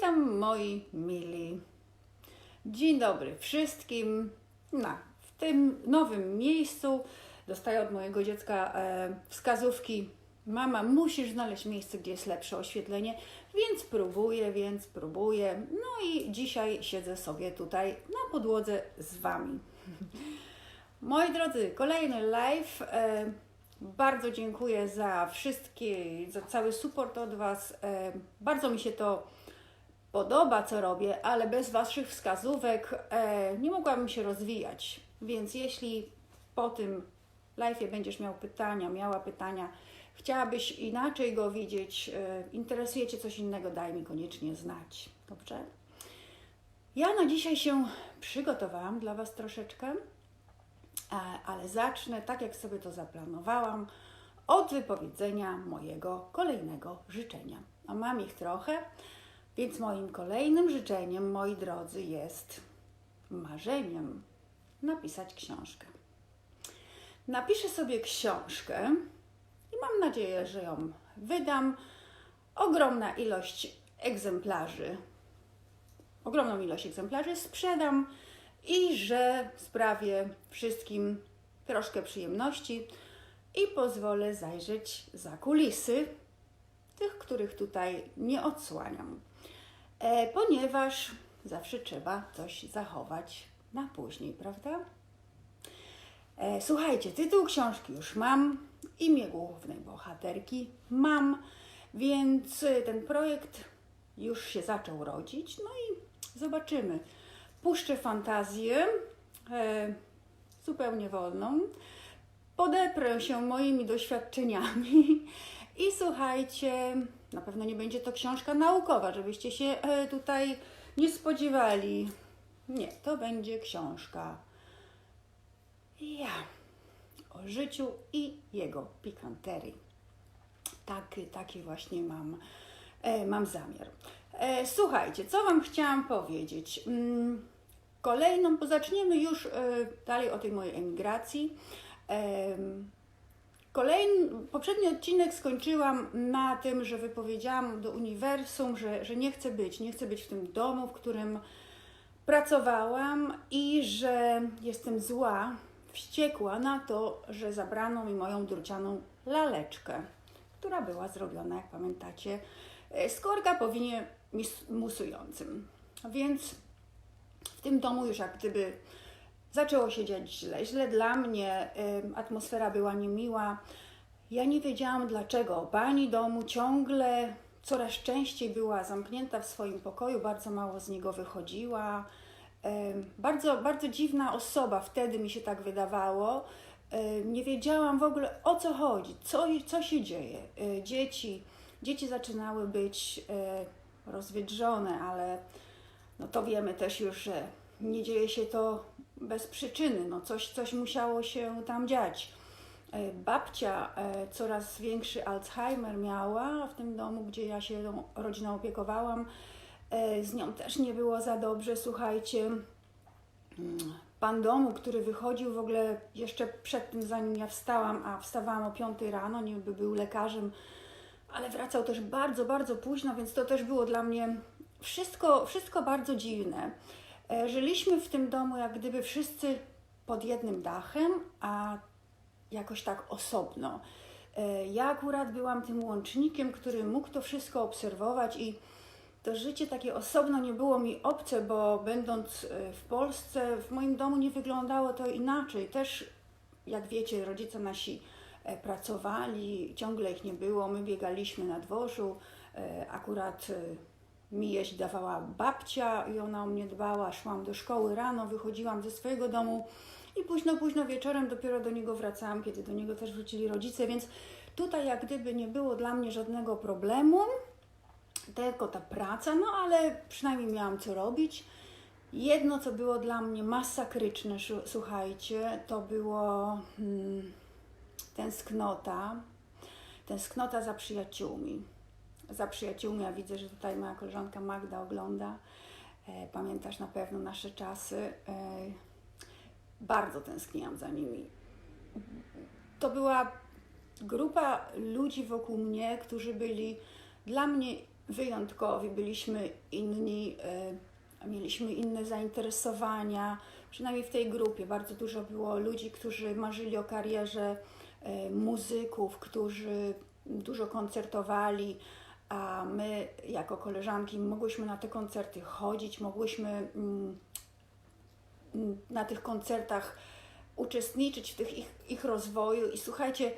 Witam moi mili. Dzień dobry wszystkim. No, w tym nowym miejscu dostaję od mojego dziecka e, wskazówki. Mama, musisz znaleźć miejsce, gdzie jest lepsze oświetlenie, więc próbuję, więc próbuję. No i dzisiaj siedzę sobie tutaj na podłodze z Wami. Moi drodzy, kolejny live. E, bardzo dziękuję za wszystkie, za cały support od Was. E, bardzo mi się to podoba, co robię, ale bez Waszych wskazówek e, nie mogłabym się rozwijać. Więc jeśli po tym live będziesz miał pytania, miała pytania, chciałabyś inaczej go widzieć, e, interesuje Cię coś innego, daj mi koniecznie znać. Dobrze? Ja na dzisiaj się przygotowałam dla Was troszeczkę, e, ale zacznę tak, jak sobie to zaplanowałam, od wypowiedzenia mojego kolejnego życzenia. A mam ich trochę. Więc moim kolejnym życzeniem, moi drodzy, jest marzeniem napisać książkę. Napiszę sobie książkę i mam nadzieję, że ją wydam. Ogromna ilość egzemplarzy, ogromną ilość egzemplarzy sprzedam i że sprawię wszystkim troszkę przyjemności i pozwolę zajrzeć za kulisy tych, których tutaj nie odsłaniam. E, ponieważ zawsze trzeba coś zachować na później, prawda? E, słuchajcie, tytuł książki już mam, imię głównej bohaterki mam, więc ten projekt już się zaczął rodzić. No i zobaczymy. Puszczę fantazję e, zupełnie wolną, podeprę się moimi doświadczeniami i słuchajcie, na pewno nie będzie to książka naukowa, żebyście się e, tutaj nie spodziewali. Nie, to będzie książka ja o życiu i jego pikanterii. Taki, taki właśnie mam, e, mam zamiar. E, słuchajcie, co Wam chciałam powiedzieć? Mm, kolejną, bo zaczniemy już dalej o tej mojej emigracji. Kolejny, poprzedni odcinek skończyłam na tym, że wypowiedziałam do uniwersum, że, że nie chcę być, nie chcę być w tym domu, w którym pracowałam i że jestem zła, wściekła na to, że zabrano mi moją drucianą laleczkę, która była zrobiona, jak pamiętacie, z korka powinie musującym. Więc w tym domu już jak gdyby Zaczęło się dziać źle. Źle dla mnie, atmosfera była niemiła. Ja nie wiedziałam dlaczego. Pani domu ciągle coraz częściej była zamknięta w swoim pokoju, bardzo mało z niego wychodziła. Bardzo, bardzo dziwna osoba, wtedy mi się tak wydawało. Nie wiedziałam w ogóle o co chodzi, co, co się dzieje. E, dzieci, dzieci zaczynały być e, rozwydrzone, ale no to wiemy też już, że nie dzieje się to bez przyczyny, no coś, coś musiało się tam dziać. E, babcia e, coraz większy Alzheimer miała w tym domu, gdzie ja się rodziną opiekowałam. E, z nią też nie było za dobrze, słuchajcie. Mm, pan domu, który wychodził w ogóle jeszcze przed tym, zanim ja wstałam, a wstawałam o 5 rano, niby był lekarzem, ale wracał też bardzo, bardzo późno, więc to też było dla mnie wszystko, wszystko bardzo dziwne. E, żyliśmy w tym domu jak gdyby wszyscy pod jednym dachem, a jakoś tak osobno. E, ja akurat byłam tym łącznikiem, który mógł to wszystko obserwować i to życie takie osobno nie było mi obce, bo będąc e, w Polsce, w moim domu nie wyglądało to inaczej. Też, jak wiecie, rodzice nasi pracowali, ciągle ich nie było, my biegaliśmy na dworzu, akurat mi jeść dawała babcia i ona o mnie dbała. Szłam do szkoły rano, wychodziłam ze swojego domu i późno, późno wieczorem dopiero do niego wracałam, kiedy do niego też wrócili rodzice, więc tutaj jak gdyby nie było dla mnie żadnego problemu, tylko ta praca, no ale przynajmniej miałam co robić. Jedno, co było dla mnie masakryczne, słuchajcie, to było hmm, tęsknota, tęsknota za przyjaciółmi za przyjaciółmi. Ja widzę, że tutaj moja koleżanka Magda ogląda. E, pamiętasz na pewno nasze czasy. E, bardzo tęskniłam za nimi. To była grupa ludzi wokół mnie, którzy byli dla mnie wyjątkowi, byliśmy inni, e, mieliśmy inne zainteresowania, przynajmniej w tej grupie. Bardzo dużo było ludzi, którzy marzyli o karierze muzyków, którzy dużo koncertowali, a my jako koleżanki mogłyśmy na te koncerty chodzić, mogłyśmy mm, mm, na tych koncertach uczestniczyć w tych ich, ich rozwoju i słuchajcie,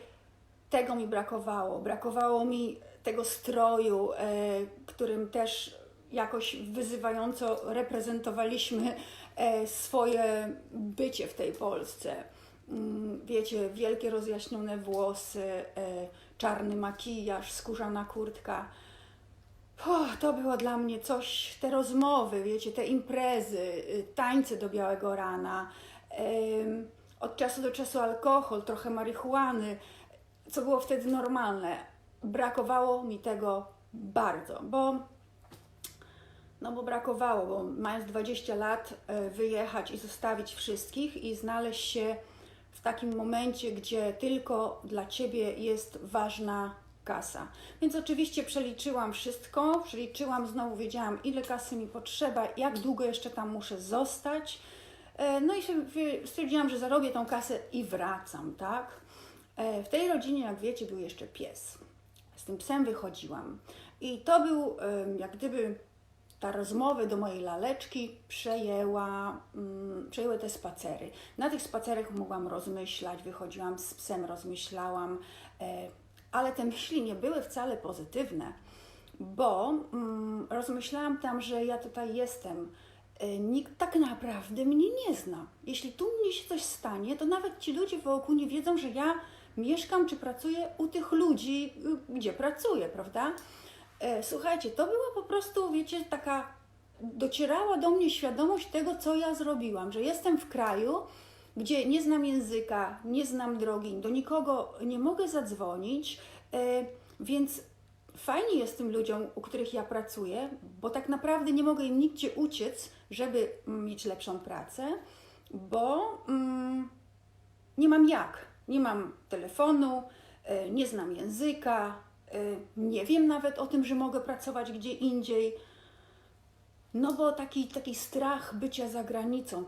tego mi brakowało. Brakowało mi tego stroju, e, którym też jakoś wyzywająco reprezentowaliśmy e, swoje bycie w tej Polsce. Mm, Wiecie, wielkie rozjaśnione włosy, e, czarny makijaż, skórzana kurtka. To było dla mnie coś, te rozmowy, wiecie, te imprezy, y, tańce do białego rana, od czasu do czasu alkohol, trochę marihuany, co było wtedy normalne. Brakowało mi tego bardzo, bo no bo brakowało, bo mając 20 lat e, wyjechać i zostawić wszystkich i znaleźć się w takim momencie, gdzie tylko dla ciebie jest ważna kasa. Więc oczywiście przeliczyłam wszystko, przeliczyłam, znowu wiedziałam, ile kasy mi potrzeba, jak długo jeszcze tam muszę zostać. E, No i stwierdziłam, że zarobię tą kasę i wracam, tak? E, W tej rodzinie, jak wiecie, był jeszcze pies. Z tym psem wychodziłam. I to był em, jak gdyby ta rozmowa do mojej laleczki przejęła, mm, przejęły te spacery. Na tych spacerach mogłam rozmyślać, wychodziłam z psem, rozmyślałam, e, ale te myśli nie były wcale pozytywne, bo mm, rozmyślałam tam, że ja tutaj jestem. E, Nikt tak naprawdę mnie nie zna. Jeśli tu mnie się coś stanie, to nawet ci ludzie wokół nie wiedzą, że ja mieszkam czy pracuję u tych ludzi, y, gdzie pracuję, prawda? E, Słuchajcie, to była po prostu, wiecie, taka docierała do mnie świadomość tego, co ja zrobiłam, że jestem w kraju, gdzie nie znam języka, nie znam drogi, do nikogo nie mogę zadzwonić, e, więc fajnie jest tym ludziom, u których ja pracuję, bo tak naprawdę nie mogę im nigdzie uciec, żeby mieć lepszą pracę, bo mm, nie mam jak. Nie mam telefonu, e, nie znam języka, nie wiem nawet o tym, że mogę pracować gdzie indziej. No bo taki, taki strach bycia za granicą.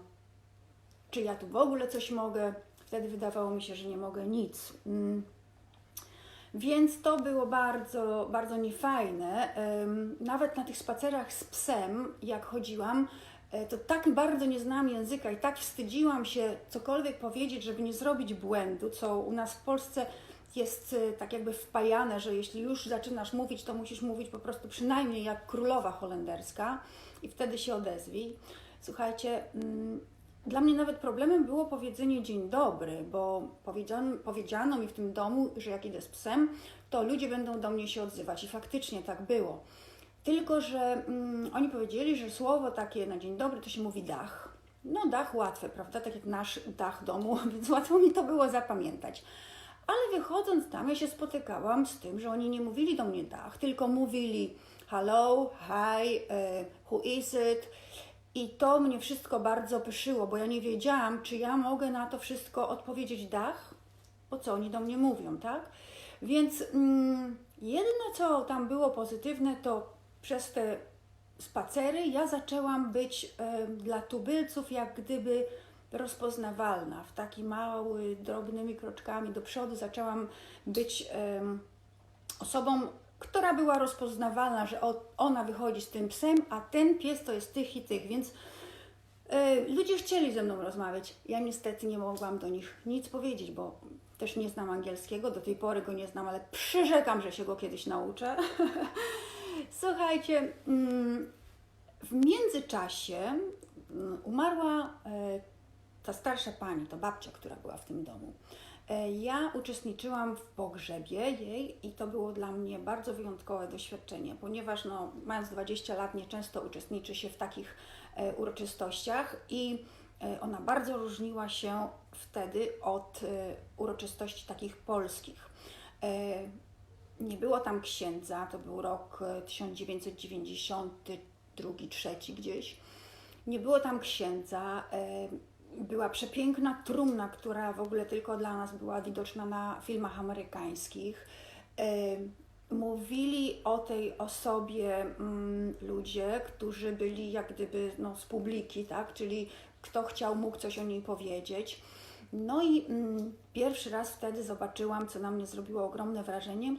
Czy ja tu w ogóle coś mogę? Wtedy wydawało mi się, że nie mogę nic. Mm. Więc to było bardzo, bardzo niefajne. Nawet na tych spacerach z psem, jak chodziłam, e, to tak bardzo nie znałam języka i tak wstydziłam się cokolwiek powiedzieć, żeby nie zrobić błędu, co u nas w Polsce jest e, tak jakby wpajane, że jeśli już zaczynasz mówić, to musisz mówić po prostu przynajmniej jak królowa holenderska i wtedy się odezwij. Słuchajcie, mm, dla mnie nawet problemem było powiedzenie dzień dobry, bo powiedziano, powiedziano mi w tym domu, że jak idę z psem, to ludzie będą do mnie się odzywać i faktycznie tak było. Tylko, że mm, oni powiedzieli, że słowo takie na dzień dobry to się mówi dach. No dach łatwe, prawda? Tak jak nasz dach domu, więc łatwo mi to było zapamiętać. Ale wychodząc tam, ja się spotykałam z tym, że oni nie mówili do mnie dach, tylko mówili hello, hi, e, who is it? I to mnie wszystko bardzo pyszyło, bo ja nie wiedziałam, czy ja mogę na to wszystko odpowiedzieć dach, bo co oni do mnie mówią, tak? Więc mm, jedyne, co tam było pozytywne, to przez te spacery ja zaczęłam być e, dla tubylców jak gdyby rozpoznawalna. W taki mały, drobnymi kroczkami do przodu zaczęłam być em, osobą, która była rozpoznawalna, że ona wychodzi z tym psem, a ten pies to jest tych i tych, więc e, ludzie chcieli ze mną rozmawiać. Ja niestety nie mogłam do nich nic powiedzieć, bo też nie znam angielskiego, do tej pory go nie znam, ale przyrzekam, że się go kiedyś nauczę. Słuchajcie, mm, w międzyczasie mm, umarła e, ta starsza pani, to babcia, która była w tym domu. E, Ja uczestniczyłam w pogrzebie jej i to było dla mnie bardzo wyjątkowe doświadczenie, ponieważ no, mając 20 lat nieczęsto uczestniczy się w takich e, uroczystościach i e, ona bardzo różniła się wtedy od uroczystości takich polskich. Nie było tam księdza, to był rok e, 1992-3 gdzieś. Nie było tam księdza. Była przepiękna trumna, która w ogóle tylko dla nas była widoczna na filmach amerykańskich. Mówili o tej osobie mm, ludzie, którzy byli jak gdyby no, z publiki, tak? Czyli kto chciał, mógł coś o niej powiedzieć. No i mm, pierwszy raz wtedy zobaczyłam, co na mnie zrobiło ogromne wrażenie,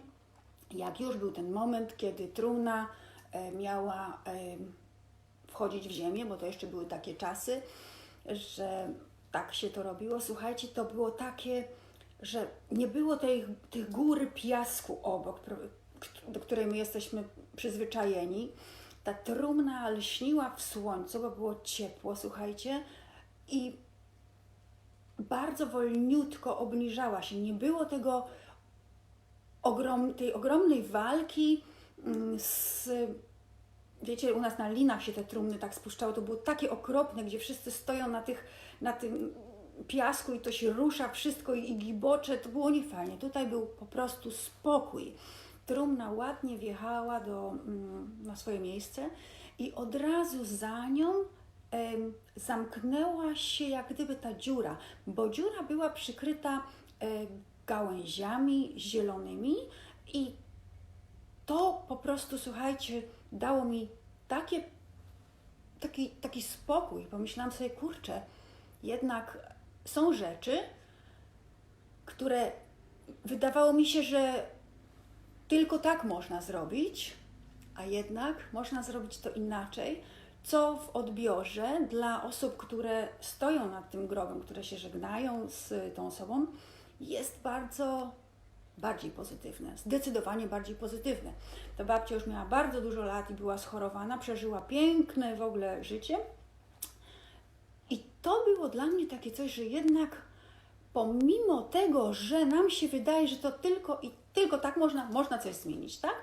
jak już był ten moment, kiedy trumna e, miała wchodzić w ziemię, bo to jeszcze były takie czasy, że tak się to robiło. Słuchajcie, to było takie, że nie było tej, tych góry piasku obok, do której my jesteśmy przyzwyczajeni. Ta trumna lśniła w słońcu, bo było ciepło, słuchajcie, i bardzo wolniutko obniżała się. Nie było tego ogrom, tej ogromnej walki mm, z wiecie, u nas na linach się te trumny tak spuszczały, to było takie okropne, gdzie wszyscy stoją na, tych, na tym piasku i to się rusza wszystko i, i gibocze, to było niefajnie. Tutaj był po prostu spokój. Trumna ładnie wjechała do, mm, na swoje miejsce i od razu za nią zamknęła się jak gdyby ta dziura, bo dziura była przykryta e, gałęziami zielonymi i to po prostu, słuchajcie, dało mi takie, taki, taki spokój. Pomyślałam sobie, kurczę, jednak są rzeczy, które wydawało mi się, że tylko tak można zrobić, a jednak można zrobić to inaczej, co w odbiorze dla osób, które stoją nad tym grobem, które się żegnają z tą osobą, jest bardzo bardziej pozytywne, zdecydowanie bardziej pozytywne. Ta babcia już miała bardzo dużo lat i była schorowana, przeżyła piękne w ogóle życie. I to było dla mnie takie coś, że jednak pomimo tego, że nam się wydaje, że to tylko i tylko tak można, można coś zmienić, tak?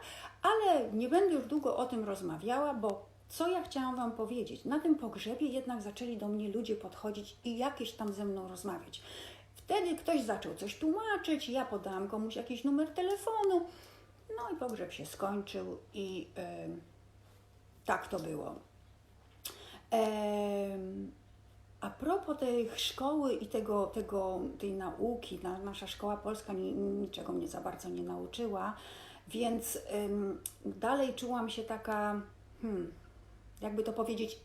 Ale nie będę już długo o tym rozmawiała, bo co ja chciałam Wam powiedzieć? Na tym pogrzebie jednak zaczęli do mnie ludzie podchodzić i jakieś tam ze mną rozmawiać. Wtedy ktoś zaczął coś tłumaczyć, ja podałam komuś jakiś numer telefonu, no i pogrzeb się skończył i tak to było. A propos tej szkoły i tego, tego, tej nauki, nasza szkoła polska niczego mnie za bardzo nie nauczyła, więc ym, dalej czułam się taka, hmm, jakby to powiedzieć,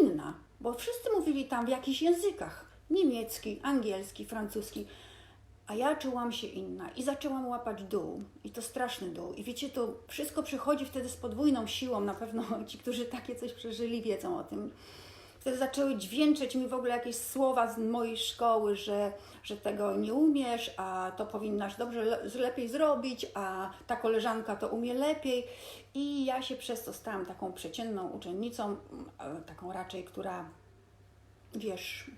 inna, bo wszyscy mówili tam w jakichś językach niemiecki, angielski, francuski. A ja czułam się inna i zaczęłam łapać dół. I to straszny dół. I wiecie, to wszystko przychodzi wtedy z podwójną siłą. Na pewno ci, którzy takie coś przeżyli, wiedzą o tym. Wtedy zaczęły dźwięczyć mi w ogóle jakieś słowa z mojej szkoły, że, że tego nie umiesz, a to powinnaś dobrze, lepiej zrobić, a ta koleżanka to umie lepiej. I ja się przez to stałam taką przeciętną uczennicą, taką raczej, która wiesz,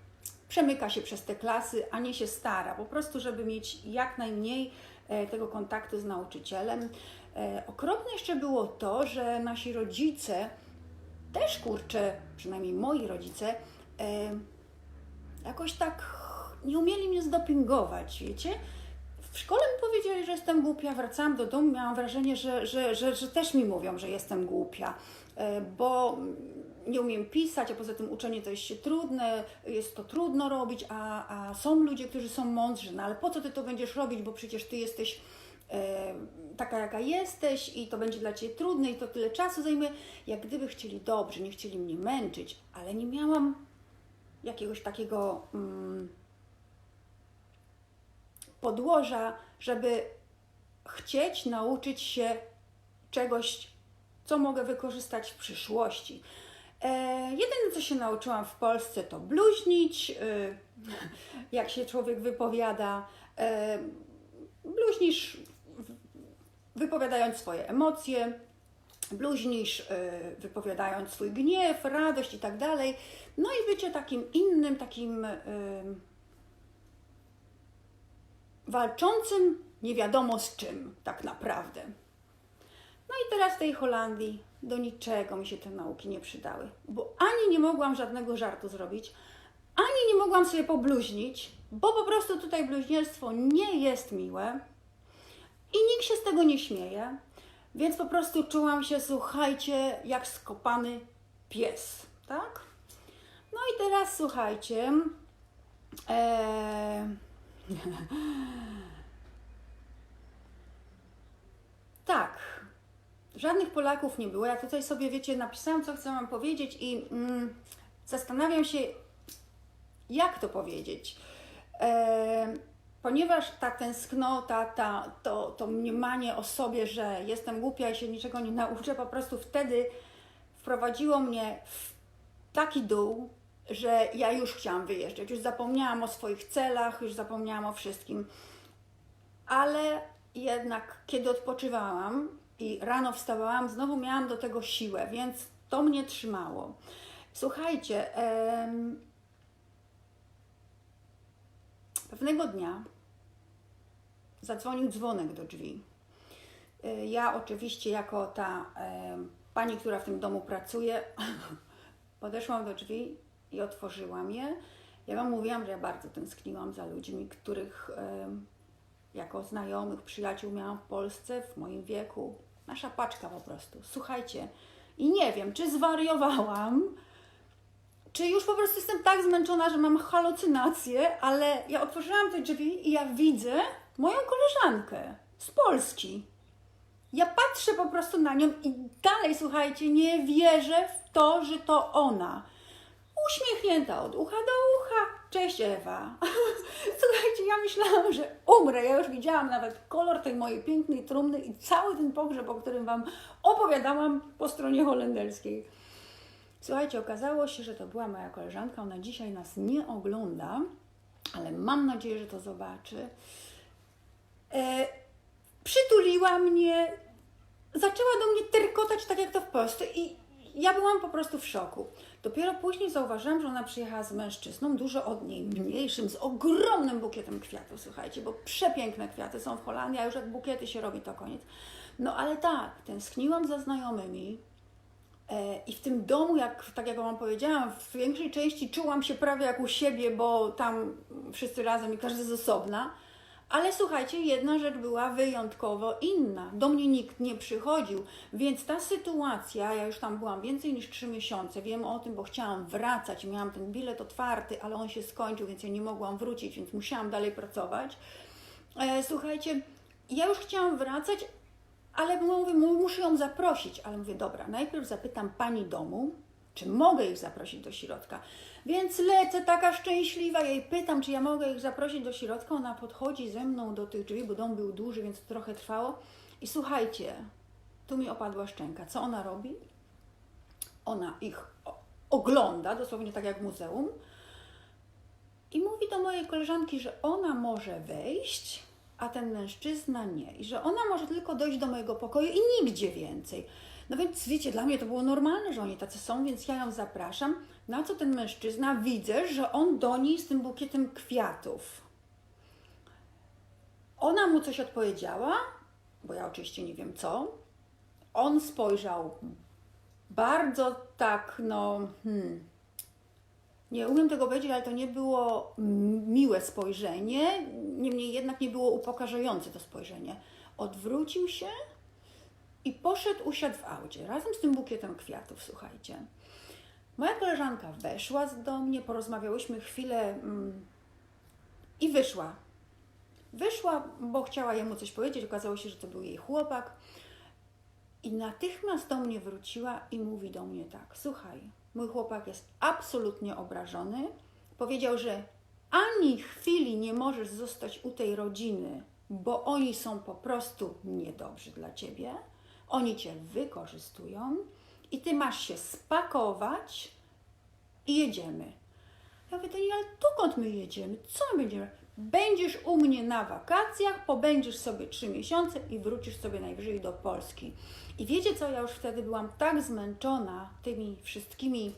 przemyka się przez te klasy, a nie się stara, po prostu, żeby mieć jak najmniej e, tego kontaktu z nauczycielem. E, okropne jeszcze było to, że nasi rodzice, też kurczę, przynajmniej moi rodzice, e, jakoś tak nie umieli mnie zdopingować, wiecie? W szkole mi powiedzieli, że jestem głupia, wracałam do domu, miałam wrażenie, że, że, że, że też mi mówią, że jestem głupia, bo nie umiem pisać, a poza tym uczenie to jest trudne, jest to trudno robić, a, a są ludzie, którzy są mądrzy, no ale po co ty to będziesz robić, bo przecież ty jesteś e, taka, jaka jesteś i to będzie dla ciebie trudne i to tyle czasu zajmuje. Jak gdyby chcieli dobrze, nie chcieli mnie męczyć, ale nie miałam jakiegoś takiego mm, podłoża, żeby chcieć nauczyć się czegoś, co mogę wykorzystać w przyszłości. E, jedyne, co się nauczyłam w Polsce, to bluźnić, e, jak się człowiek wypowiada. E, bluźnisz wypowiadając swoje emocje, bluźnisz e, wypowiadając swój gniew, radość i tak dalej. No i bycie takim innym, takim e, walczącym nie wiadomo z czym tak naprawdę. No i teraz w tej Holandii do niczego mi się te nauki nie przydały, bo ani nie mogłam żadnego żartu zrobić, ani nie mogłam sobie pobluźnić, bo po prostu tutaj bluźnierstwo nie jest miłe i nikt się z tego nie śmieje, więc po prostu czułam się, słuchajcie, jak skopany pies, tak? No i teraz słuchajcie. Ee... tak, żadnych Polaków nie było. Ja tutaj sobie, wiecie, napisałam, co chcę Wam powiedzieć i mm, zastanawiam się, jak to powiedzieć. E, ponieważ ta tęsknota, ta, to, to mniemanie o sobie, że jestem głupia i się niczego nie nauczę, po prostu wtedy wprowadziło mnie w taki dół, że ja już chciałam wyjeżdżać. Już zapomniałam o swoich celach, już zapomniałam o wszystkim. Ale jednak, kiedy odpoczywałam i rano wstawałam, znowu miałam do tego siłę, więc to mnie trzymało. Słuchajcie, em, pewnego dnia zadzwonił dzwonek do drzwi. Y, Ja oczywiście jako ta pani, która w tym domu pracuje, podeszłam do drzwi i otworzyłam je. Ja Wam mówiłam, że ja bardzo tęskniłam za ludźmi, których jako znajomych, przyjaciół miałam w Polsce w moim wieku. Nasza paczka po prostu. Słuchajcie, i nie wiem, czy zwariowałam, czy już po prostu jestem tak zmęczona, że mam halucynacje, ale ja otworzyłam te drzwi i ja widzę moją koleżankę z Polski. Ja patrzę po prostu na nią i dalej, słuchajcie, nie wierzę w to, że to ona. Uśmiechnięta od ucha do ucha. Cześć Ewa. Słuchajcie, ja myślałam, że umrę. Ja już widziałam nawet kolor tej mojej pięknej trumny i cały ten pogrzeb, o którym Wam opowiadałam po stronie holenderskiej. Słuchajcie, okazało się, że to była moja koleżanka. Ona dzisiaj nas nie ogląda, ale mam nadzieję, że to zobaczy. E, przytuliła mnie, zaczęła do mnie terkotać tak jak to w Polsce i ja byłam po prostu w szoku. Dopiero później zauważyłam, że ona przyjechała z mężczyzną, dużo od niej mniejszym, z ogromnym bukietem kwiatów, słuchajcie, bo przepiękne kwiaty są w Holandii, a już jak bukiety się robi, to koniec. No ale tak, tęskniłam za znajomymi, E, I w tym domu, jak, tak jak Wam powiedziałam, w większej części czułam się prawie jak u siebie, bo tam wszyscy razem i każdy z osobna. Ale słuchajcie, jedna rzecz była wyjątkowo inna. Do mnie nikt nie przychodził, więc ta sytuacja, ja już tam byłam więcej niż trzy miesiące, wiem o tym, bo chciałam wracać, miałam ten bilet otwarty, ale on się skończył, więc ja nie mogłam wrócić, więc musiałam dalej pracować. E, słuchajcie, ja już chciałam wracać, ale mówię, mu- muszę ją zaprosić. Ale mówię, dobra, najpierw zapytam pani domu, czy mogę ich zaprosić do środka. Więc lecę taka szczęśliwa, jej pytam, czy ja mogę ich zaprosić do środka. Ona podchodzi ze mną do tych drzwi, bo dom był duży, więc to trochę trwało. I słuchajcie, tu mi opadła szczęka. Co ona robi? Ona ich ogląda, dosłownie tak jak muzeum. I mówi do mojej koleżanki, że ona może wejść, a ten mężczyzna nie. I że ona może tylko dojść do mojego pokoju i nigdzie więcej. No więc wiecie, dla mnie to było normalne, że oni tacy są, więc ja ją zapraszam. Na co ten mężczyzna widzę, że on do niej z tym bukietem kwiatów. Ona mu coś odpowiedziała, bo ja oczywiście nie wiem co. On spojrzał bardzo tak, no, hmm, nie umiem tego powiedzieć, ale to nie było miłe spojrzenie, niemniej jednak nie było upokarzające to spojrzenie. Odwrócił się i poszedł, usiadł w aucie razem z tym bukietem kwiatów, słuchajcie. Moja koleżanka weszła do mnie, porozmawiałyśmy chwilę mm, i wyszła. Wyszła, bo chciała jemu coś powiedzieć, okazało się, że to był jej chłopak. I natychmiast do mnie wróciła i mówi do mnie tak: Słuchaj, mój chłopak jest absolutnie obrażony. Powiedział, że ani chwili nie możesz zostać u tej rodziny, bo oni są po prostu niedobrzy dla ciebie. Oni cię wykorzystują i ty masz się spakować i jedziemy. Ja mówię, to nie, ale dokąd my jedziemy? Co my będziemy? Będziesz u mnie na wakacjach, pobędziesz sobie trzy miesiące i wrócisz sobie najwyżej do Polski. I wiecie co, ja już wtedy byłam tak zmęczona tymi wszystkimi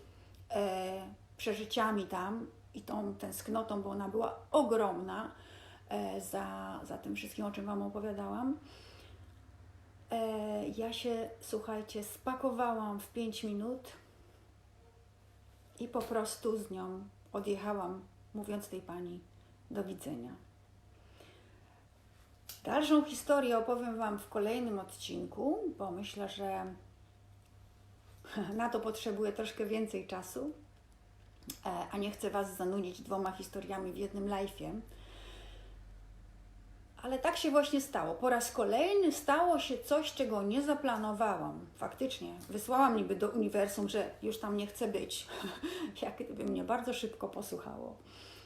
e, przeżyciami tam i tą tęsknotą, bo ona była ogromna e, za, za tym wszystkim, o czym Wam opowiadałam. E, ja się, słuchajcie, spakowałam w 5 minut i po prostu z nią odjechałam, mówiąc tej pani do widzenia. Dalszą historię opowiem Wam w kolejnym odcinku, bo myślę, że na to potrzebuję troszkę więcej czasu, e, a nie chcę Was zanudzić dwoma historiami w jednym live'ie. Ale tak się właśnie stało. Po raz kolejny stało się coś, czego nie zaplanowałam. Faktycznie, wysłałam niby do uniwersum, że już tam nie chcę być. Jak gdyby mnie bardzo szybko posłuchało.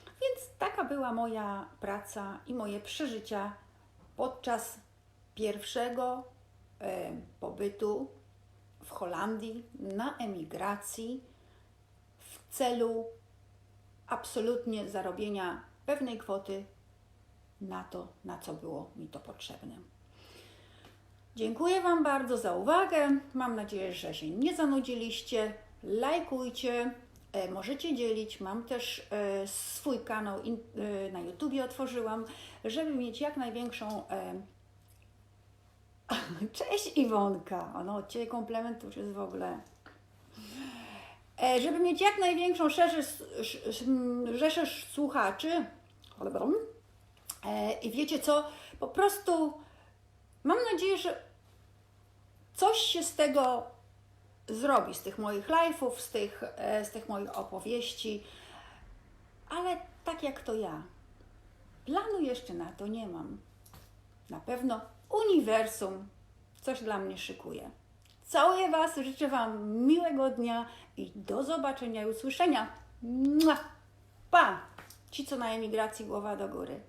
Więc taka była moja praca i moje przeżycia podczas pierwszego e, pobytu w Holandii na emigracji w celu absolutnie zarobienia pewnej kwoty na to, na co było mi to potrzebne. Dziękuję Wam bardzo za uwagę. Mam nadzieję, że się nie zanudziliście. Lajkujcie, e, możecie dzielić. Mam też e, swój kanał e, na YouTubie otworzyłam, żeby mieć jak największą. Cześć Iwonka! O, No, od Ciebie komplement już jest w ogóle. Żeby mieć jak największą rzeszę, sz- sz- rzeszę słuchaczy. E, I wiecie co? Po prostu mam nadzieję, że coś się z tego zrobi, z tych moich live'ów, z tych, e, z tych moich opowieści, ale tak jak to ja. Planu jeszcze na to nie mam. Na pewno uniwersum coś dla mnie szykuje. Całuję Was, życzę Wam miłego dnia i do zobaczenia i usłyszenia. Mua! Pa! Ci, co na emigracji, głowa do góry.